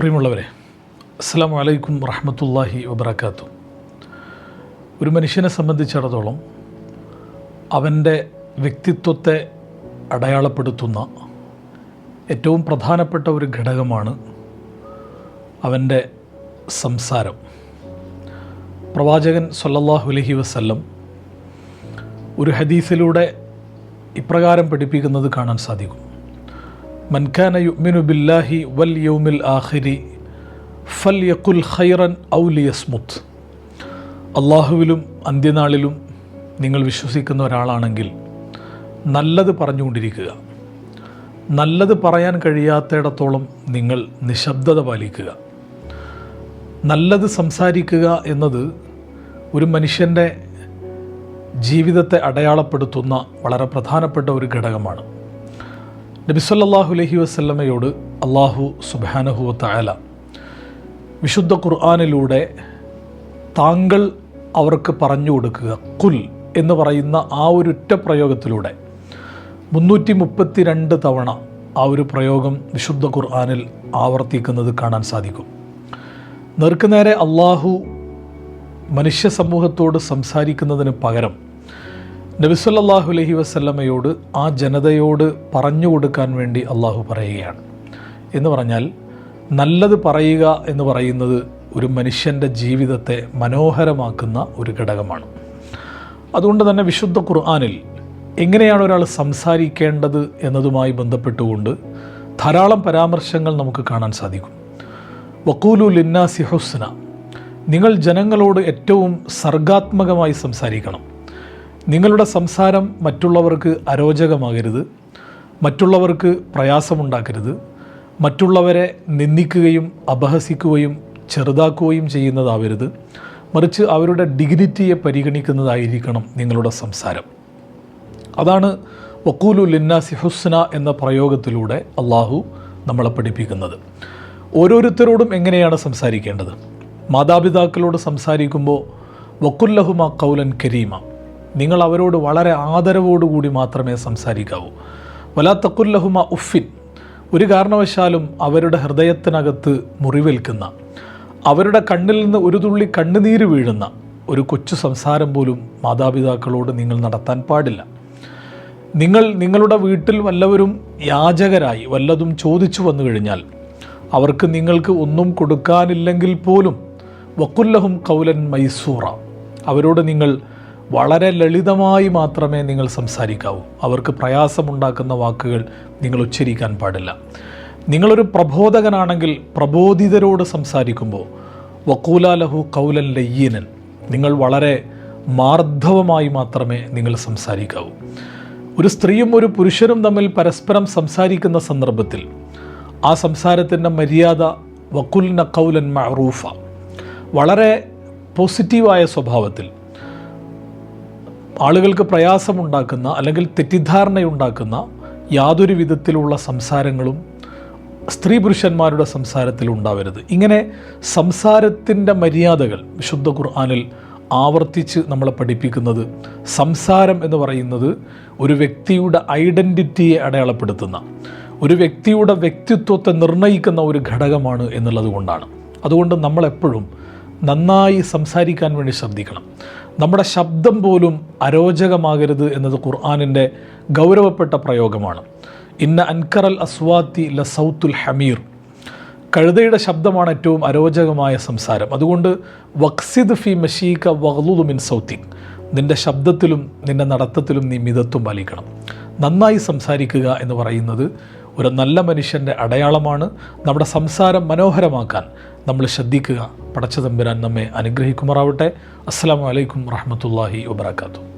പ്രിയമുള്ളവരെ അസ്സാം വലൈക്കും വറഹമത്തല്ലാഹി വബർക്കാത്തു ഒരു മനുഷ്യനെ സംബന്ധിച്ചിടത്തോളം അവന്റെ വ്യക്തിത്വത്തെ അടയാളപ്പെടുത്തുന്ന ഏറ്റവും പ്രധാനപ്പെട്ട ഒരു ഘടകമാണ് അവന്റെ സംസാരം. പ്രവാചകൻ സല്ലല്ലാഹു അലഹി വസ്ല്ലം ഒരു ഹദീസിലൂടെ ഇപ്രകാരം പഠിപ്പിക്കുന്നത് കാണാൻ സാധിക്കും. മൻഖാന യുഅ്മിനു ബില്ലാഹി വൽ യൗമിൽ ആഖിരി ഫൽ യഖുൽ ഖൈറൻ ഔ ലിയസ്മുത്ത് അള്ളാഹുവിലും അന്ത്യനാളിലും നിങ്ങൾ വിശ്വസിക്കുന്ന ഒരാളാണെങ്കിൽ നല്ലത് പറഞ്ഞുകൊണ്ടിരിക്കുക. നല്ലത് പറയാൻ കഴിയാത്തിടത്തോളം നിങ്ങൾ നിശബ്ദത പാലിക്കുക. നല്ലത് സംസാരിക്കുക എന്നത് ഒരു മനുഷ്യന്റെ ജീവിതത്തെ അടയാളപ്പെടുത്തുന്ന വളരെ പ്രധാനപ്പെട്ട ഒരു ഘടകമാണ്. നബിസല്ലാഹു അലഹി വസ്ല്ലമയോട് അള്ളാഹു സുബാനഹുവ തയാല വിശുദ്ധ ഖുർആാനിലൂടെ താങ്കൾ അവർക്ക് പറഞ്ഞു കൊടുക്കുക കുൽ എന്ന് പറയുന്ന ആ ഒരു ഒറ്റ പ്രയോഗത്തിലൂടെ മുന്നൂറ്റി മുപ്പത്തി രണ്ട് തവണ ആ ഒരു പ്രയോഗം വിശുദ്ധ ഖുർആാനിൽ ആവർത്തിക്കുന്നത് കാണാൻ സാധിക്കും. നേർക്കുനേരെ അള്ളാഹു മനുഷ്യ സമൂഹത്തോട് സംസാരിക്കുന്നതിന് പകരം നബിസല്ലാഹു അലഹി വസ്ല്ലമയോട് ആ ജനതയോട് പറഞ്ഞു കൊടുക്കാൻ വേണ്ടി അള്ളാഹു പറയുകയാണ്. എന്ന് പറഞ്ഞാൽ നല്ലത് പറയുക എന്ന് പറയുന്നത് ഒരു മനുഷ്യന്റെ ജീവിതത്തെ മനോഹരമാക്കുന്ന ഒരു ഘടകമാണ്. അതുകൊണ്ട് തന്നെ വിശുദ്ധ ഖുർആാനിൽ എങ്ങനെയാണ് ഒരാൾ സംസാരിക്കേണ്ടത് എന്നതുമായി ബന്ധപ്പെട്ടുകൊണ്ട് ധാരാളം പരാമർശങ്ങൾ നമുക്ക് കാണാൻ സാധിക്കും. വക്കൂലു ലിന്നാസി ഹുസ്ന നിങ്ങൾ ജനങ്ങളോട് ഏറ്റവും സർഗാത്മകമായി സംസാരിക്കണം. നിങ്ങളുടെ സംസാരം മറ്റുള്ളവർക്ക് അരോചകമാകരുത്. മറ്റുള്ളവർക്ക് പ്രയാസമുണ്ടാക്കരുത്. മറ്റുള്ളവരെ നിന്ദിക്കുകയും അപഹസിക്കുകയും ചെറുതാക്കുകയും ചെയ്യുന്നതാവരുത്. മറിച്ച് അവരുടെ ഡിഗ്നിറ്റിയെ പരിഗണിക്കുന്നതായിരിക്കണം നിങ്ങളുടെ സംസാരം. അതാണ് വക്കൂലു ലിന്നാസി ഹുസ്ന എന്ന പ്രയോഗത്തിലൂടെ അള്ളാഹു നമ്മളെ പഠിപ്പിക്കുന്നത്. ഓരോരുത്തരോടും എങ്ങനെയാണ് സംസാരിക്കേണ്ടത്? മാതാപിതാക്കളോട് സംസാരിക്കുമ്പോൾ വക്കുല്ലഹുമ കൗലൻ കരീമ. നിങ്ങൾ അവരോട് വളരെ ആദരവോടുകൂടി മാത്രമേ സംസാരിക്കാവൂ. വലാ തക്കുല്ലഹുമ ഉഫിൻ ഒരു കാരണവശാലും അവരുടെ ഹൃദയത്തിനകത്ത് മുറിവേൽക്കുന്ന അവരുടെ കണ്ണിൽ നിന്ന് ഒരു തുള്ളി കണ്ണുനീര് വീഴുന്ന ഒരു കൊച്ചു സംസാരം പോലും മാതാപിതാക്കളോട് നിങ്ങൾ നടത്താൻ പാടില്ല. നിങ്ങൾ നിങ്ങളുടെ വീട്ടിൽ വല്ലവരും യാചകരായി വല്ലതും ചോദിച്ചു വന്നു കഴിഞ്ഞാൽ അവർക്ക് നിങ്ങൾക്ക് ഒന്നും കൊടുക്കാനില്ലെങ്കിൽ പോലും വക്കുല്ലഹും കൗലൻ മൈസൂറ. അവരോട് നിങ്ങൾ വളരെ ലളിതമായി മാത്രമേ നിങ്ങൾ സംസാരിക്കാവൂ. അവർക്ക് പ്രയാസമുണ്ടാക്കുന്ന വാക്കുകൾ നിങ്ങൾ ഉച്ചരിക്കാൻ പാടില്ല. നിങ്ങളൊരു പ്രബോധകനാണെങ്കിൽ പ്രബോധിതരോട് സംസാരിക്കുമ്പോൾ വക്കൂലാലഹു കൗലൻ ലയ്യനൻ നിങ്ങൾ വളരെ മാർദ്ധവമായി മാത്രമേ നിങ്ങൾ സംസാരിക്കാവൂ. ഒരു സ്ത്രീയും ഒരു പുരുഷനും തമ്മിൽ പരസ്പരം സംസാരിക്കുന്ന സന്ദർഭത്തിൽ ആ സംസാരത്തിന്റെ മര്യാദ വക്കുലിന കൗലൻ മറൂഫ വളരെ പോസിറ്റീവായ സ്വഭാവത്തിൽ ആളുകൾക്ക് പ്രയാസമുണ്ടാക്കുന്ന അല്ലെങ്കിൽ തെറ്റിദ്ധാരണയുണ്ടാക്കുന്ന യാതൊരു വിധത്തിലുള്ള സംസാരങ്ങളും സ്ത്രീ പുരുഷന്മാരുടെ സംസാരത്തിൽ ഉണ്ടാവരുത്. ഇങ്ങനെ സംസാരത്തിന്റെ മര്യാദകൾ വിശുദ്ധ ഖുർആാനിൽ ആവർത്തിച്ച് നമ്മളെ പഠിപ്പിക്കുന്നത് സംസാരം എന്ന് പറയുന്നത് ഒരു വ്യക്തിയുടെ ഐഡന്റിറ്റിയെ അടയാളപ്പെടുത്തുന്ന ഒരു വ്യക്തിയുടെ വ്യക്തിത്വത്തെ നിർണയിക്കുന്ന ഒരു ഘടകമാണ് എന്നുള്ളത് കൊണ്ടാണ്. അതുകൊണ്ട് നമ്മളെപ്പോഴും നന്നായി സംസാരിക്കാൻ വേണ്ടി ശ്രദ്ധിക്കണം. നമ്മുടെ ശബ്ദം പോലും അരോചകമാകരുത് എന്നത് ഖുർആാനിന്റെ ഗൗരവപ്പെട്ട പ്രയോഗമാണ്. ഇന്ന അൻകറൽ അസ്വാത്തി ല സൗത്തുൽ ഹമീർ. കഴുതയുടെ ശബ്ദമാണ് ഏറ്റവും അരോചകമായ സംസാരം. അതുകൊണ്ട് വക്സിദ് ഫി മഷീക വഹ്ലുദ് മിൻ സൗത്തി നിന്റെ ശബ്ദത്തിലും നിന്റെ നടത്തത്തിലും നീ മിതത്വം പാലിക്കണം. നന്നായി സംസാരിക്കുക എന്ന് പറയുന്നത് ഒരു നല്ല മനുഷ്യന്റെ അടയാളമാണ് നമ്മുടെ സംസാരം മനോഹരമാക്കാൻ. നമ്മൾ ശ്രദ്ധിക്കുക പടച്ചതമ്പുരാൻ നമ്മെ അനുഗ്രഹിക്കുമാറാവട്ടെ. അസ്സാം വലൈക്കും വറഹമത്തല്ലാഹി വാബർക്കാത്തു